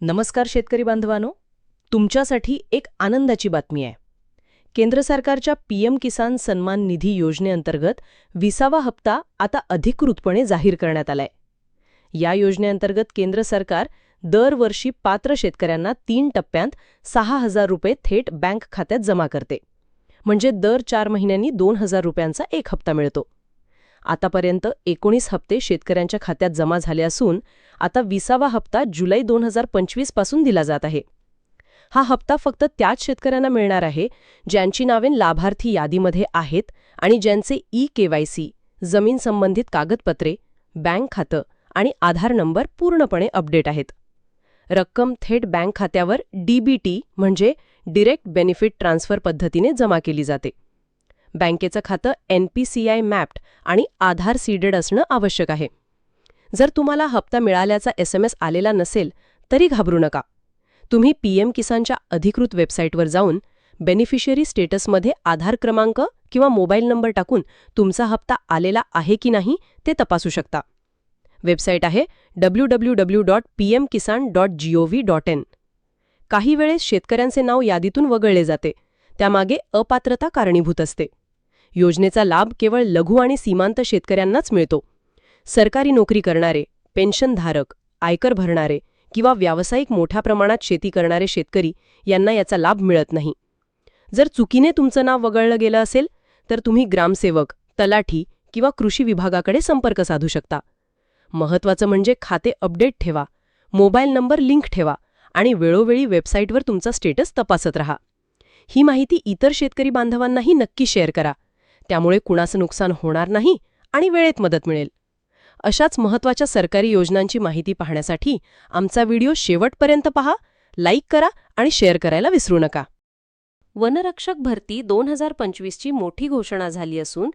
नमस्कार शेतकरी बांधवानो तुमच्यासाठी एक आनंदाची बातमी आहे. केंद्र सरकारच्या पीएम किसान सन्मान निधी योजनेअंतर्गत विसावा हप्ता आता अधिकृतपणे जाहीर करण्यात आलाय. या योजनेअंतर्गत केंद्र सरकार दरवर्षी पात्र शेतकऱ्यांना तीन टप्प्यांत सहा हजार रुपये थेट बँक खात्यात जमा करते. म्हणजे दर चार महिन्यांनी दोन हजार रुपयांचा एक हप्ता मिळतो. आतापर्यंत एकोणीस हप्ते शेतकऱ्यांच्या खात्यात जमा झाले असून आता विसावा हप्ता जुलै दोन हजार पंचवीसपासून दिला जात आहे. हा हप्ता फक्त त्याच शेतकऱ्यांना मिळणार आहे ज्यांची नावे लाभार्थी यादीमध्ये आहेत आणि ज्यांचे ई केवायसी जमीन संबंधित कागदपत्रे बँक खातं आणि आधार नंबर पूर्णपणे अपडेट आहेत. रक्कम थेट बँक खात्यावर डीबीटी म्हणजे डिरेक्ट बेनिफिट ट्रान्सफर पद्धतीने जमा केली जाते. बँकेचं खातं एनपीसीआय मॅप्ड आणि आधार सीडेड असणं आवश्यक आहे. जर तुम्हाला हप्ता मिळाल्याचा एसएमएस आलेला नसेल तरी घाबरू नका. तुम्ही पीएम किसानच्या अधिकृत वेबसाईटवर जाऊन बेनिफिशियरी स्टेटसमध्ये आधार क्रमांक किंवा मोबाईल नंबर टाकून तुमचा हप्ता आलेला आहे की नाही ते तपासू शकता. वेबसाईट आहे W W W dot P M Kisan dot GOV dot in. काही वेळेस शेतकऱ्यांचे नाव यादीतून वगळले जाते त्यामागे अपात्रता कारणीभूत असते. योजनेचा लाभ केवळ लघु आणि सीमांत शेतकऱ्यांनाच मिळतो. सरकारी नोकरी करणारे पेन्शनधारक आयकर भरणारे किंवा व्यावसायिक मोठ्या प्रमाणात शेती करणारे शेतकरी यांना याचा लाभ मिळत नाही. जर चुकीने तुमचं नाव वगळलं गेलं असेल तर तुम्ही ग्रामसेवक तलाठी किंवा कृषी विभागाकडे संपर्क साधू शकता. महत्वाचं म्हणजे खाते अपडेट ठेवा मोबाईल नंबर लिंक ठेवा आणि वेळोवेळी वेबसाईटवर तुमचा स्टेटस तपासत रहा. ही माहिती इतर शेतकरी बांधवांनाही नक्की शेअर करा. त्यामुळे कुणाचं नुकसान होणार नाही आणि वेळेत मदत मिळेल. अशाच महत्त्वाच्या सरकारी योजनांची माहिती पाहण्यासाठी आमचा व्हिडिओ शेवटपर्यंत पहा लाईक करा आणि शेअर करायला विसरू नका. वनरक्षक भरती दोन हजार पंचवीसची मोठी घोषणा झाली असून